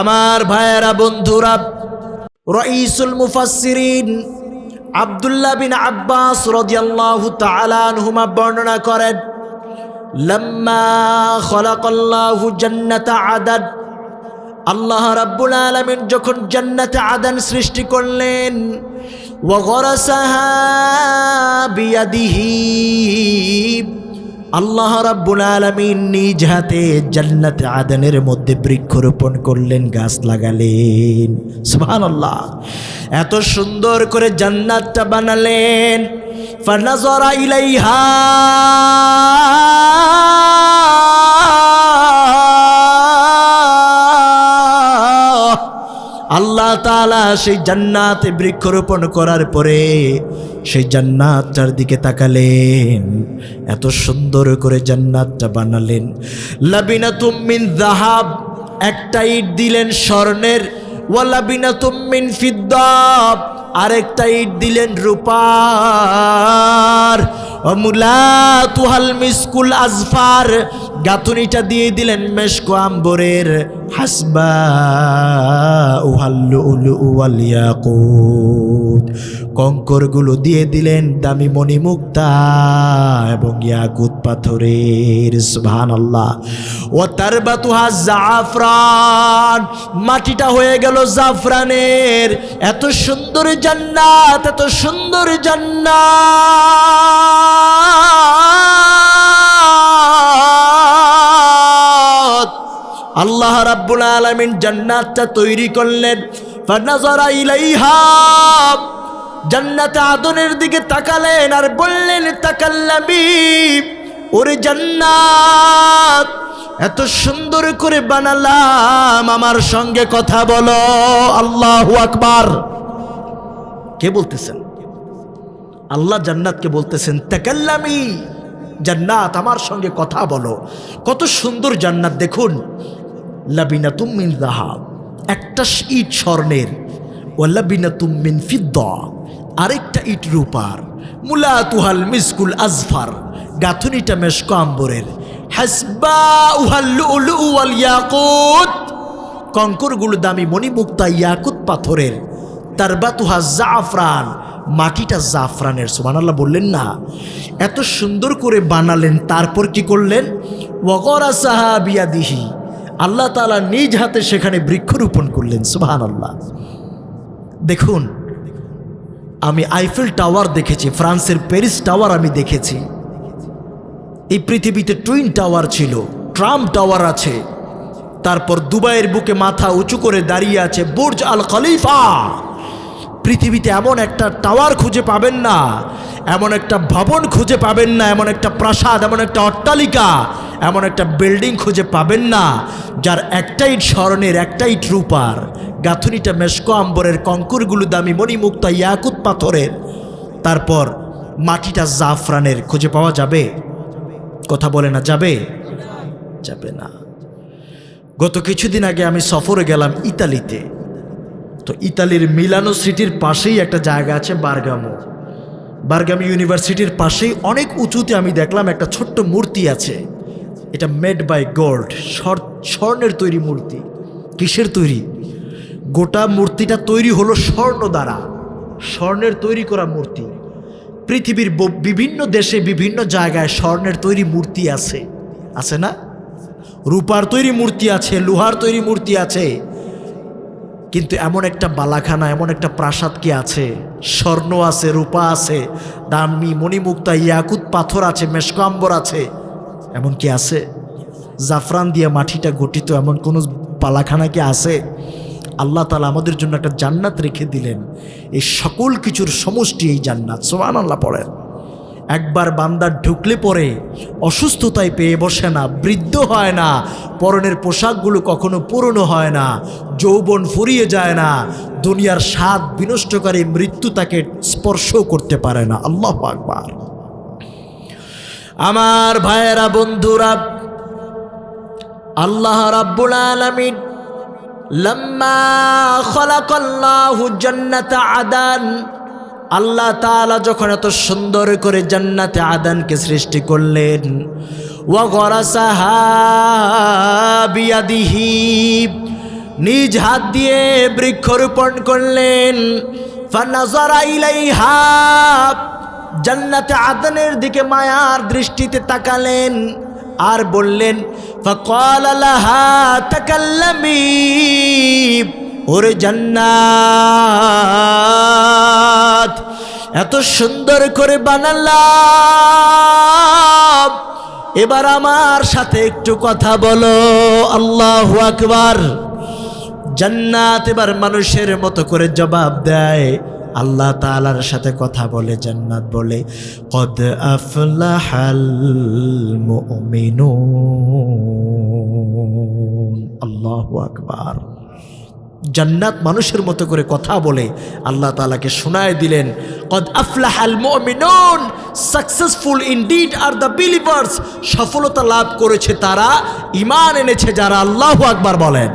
আমার ভাইয়েরা, বন্ধুরা রঈসুল মুফাসসিরিন আব্দুল্লাহ বিন আব্বাস রাদিয়াল্লাহু তাআলা আনহুমা বর্ণনা করেন, লাম্মা খলাকাল্লাহু জান্নাতা আদান। আল্লাহ রাব্বুল আলামিন যখন জান্নাতে আদান সৃষ্টি করলেন ওয়াগরাসাহা বিয়াদিহি আল্লাহ রাব্বুল আলমিন নিজ হাতে জান্নাত আদানের মধ্যে বৃক্ষরোপণ করলেন, গাছ লাগালেন। সুহান আল্লাহ এত সুন্দর করে জান্নাতটা বানালেন। ফানাজারা ইলাইহা আল্লাহ তাআলা সেই জান্নাতে বৃক্ষরোপণ করার পরে সেই জান্নাতটার দিকে তাকালেন। এত সুন্দর করে জান্নাতটা বানালেন। লাবিনা তুমিন জাহাব একটা ইট দিলেন স্বর্ণের। ওয়ালাবিনা তুমিন ফিদ্দাব, আরেকটা ইট দিলেন রূপার। অমুলা তুহাল মিসকুল আজফার গাথুনিটা দিয়ে দিলেন মেশকো আম্বরের, হাসবা উহাল্লু উলু উয়ালিয়াকুত কঙ্করগুলো দিয়ে দিলেন দামি মণিমুক্তা এবং ইয়াকুত পাথরের সুবহান আল্লাহ ও তার বাতুহা জাফরান, মাটিটা হয়ে গেল জাফরানের। এত সুন্দর জান্নাত, এত সুন্দর জান্নাত। আল্লাহ রাব্বুল আলামিন জান্নাতটা তৈরি করলেন। জান্নাতে আদনের দিকে তাকালেন আর বললেন তাকাল্লাবি ওরে জান্নাত, এত সুন্দর করে বানালাম, আমার সঙ্গে কথা বলো। আল্লাহ আকবার। কে বলতেছেন? আল্লাহ জান্নাতকে বলতেছেন, তাকাল্লামি, জান্নাত, আমার সঙ্গে কথা বলো। কত সুন্দর জান্নাত, দেখুন। লাবিনা তুমিন রাহাব একটা ইট স্বর্ণের ও লাবিনা তুমিন ফিদ্দা, আরেকটা ইট রূপার মুলা তুহাল মিসকুল আজফার, গাথুনিটা মেশক আম্বরের কঙ্করগুলো দামি মণিমুক্তা ইয়াকুত পাথরের, তারবাতুহা জাফরান, মাটিটা জাফরানের, সুবহানাল্লাহ বললেন না। এত সুন্দর করে বানালেন, তারপর কি করলেন? ওগরা সাহাবিয়াদিহি আল্লাহ তালা নিজ হাতে সেখানে বৃক্ষরোপণ করলেন সুবহান আল্লাহ দেখুন, আমি আইফেল টাওয়ার দেখেছি, ফ্রান্সের প্যারিস টাওয়ার আমি দেখেছি। এই পৃথিবীতে টুইন টাওয়ার ছিল ট্রাম্প টাওয়ার আছে, তারপর দুবাইয়ের বুকে মাথা উঁচু করে দাঁড়িয়ে আছে বুর্জ আল খলিফা পৃথিবীতে এমন একটা টাওয়ার খুঁজে পাবেন না, এমন একটা ভবন খুঁজে পাবেন না, এমন একটা প্রাসাদ, এমন একটা অট্টালিকা এমন একটা বিল্ডিং খুঁজে পাবেন না, যার একটাই স্মরণের একটাই রূপার। গাঁথুনিটা মেশকো আম্বরের, কঙ্কুরগুলো দামি মণিমুক্তা ইয়াকুত পাথরের। তারপর মাটিটা জাফরানের, খুঁজে পাওয়া যাবে? কথা বলে না, যাবে? যাবে না। গত কিছুদিন আগে আমি সফরে গেলাম ইতালিতে। তো ইতালির মিলানো সিটির পাশেই একটা জায়গা আছে বারগামো। বারগামি ইউনিভার্সিটির পাশেই অনেক উঁচুতে আমি দেখলাম একটা ছোট্ট মূর্তি আছে। এটা মেড বাই গোল্ড স্বর্ণের তৈরি মূর্তি। কিসের তৈরি? গোটা মূর্তিটা তৈরি হলো স্বর্ণ দ্বারা। স্বর্ণের তৈরি করা মূর্তি। পৃথিবীর বিভিন্ন দেশে বিভিন্ন জায়গায় স্বর্ণের তৈরি মূর্তি আছে। আছে না? রূপার তৈরি মূর্তি আছে, লোহার তৈরি মূর্তি আছে। কিন্তু এমন একটা বালাখানা, এমন একটা প্রাসাদ কি আছে? স্বর্ণ আছে, রূপা আছে দামি মণিমুক্তা, ইয়াকুত পাথর আছে, মেশকাম্বর আছে। এমন কি আছে? জাফরান দিয়ে মাটিটা গঠিত এমন কোনো পালাখানা কি আছে? আল্লাহ তালা আমাদের জন্য একটা জান্নাত রেখে দিলেন। এই সকল কিছুর সমষ্টি এই জান্নাত। সোমান আল্লাহ পড়েন। একবার বান্দার ঢুকলে পরে অসুস্থতায় পেয়ে বসে না, বৃদ্ধ হয় না, পরনের পোশাকগুলো কখনো পুরনো হয় না, যৌবন ফুরিয়ে যায় না, দুনিয়ার স্বাদ বিনষ্টকারী মৃত্যু তাকে স্পর্শও করতে পারে না। আল্লাহ আকবার। আমার ভাইয়েরা, বন্ধুরা, আল্লাহ রাব্বুল আলামিন আদান, আল্লাহ তাআলা যখন এত সুন্দর করে জান্নাতে আদানকে সৃষ্টি করলেন নিজ হাত দিয়ে বৃক্ষরোপণ করলেন জান্নাতে আদনের দিকে মায়ার দৃষ্টিতে তাকালেন আর বললেন ওরে জান্নাত, এত সুন্দর করে বানালাম। এবার আমার সাথে একটু কথা বলো, আল্লাহ আকবার। জান্নাত এবার মানুষের মতো করে জবাব দেয়। আল্লাহ তাআলার সাথে কথা বলে জান্নাত বলে, কদ আফলাহাল আল্লাহু আকবার। জান্নাত মানুষের মতো করে কথা বলে, আল্লাহ তাআলাকে শোনায় দিলেন, কদ আফলাহাল মুমিনুন। Successful indeed are the believers সফলতা লাভ করেছে তারা। ঈমান এনেছে যারা। আল্লাহু আকবার বলেন।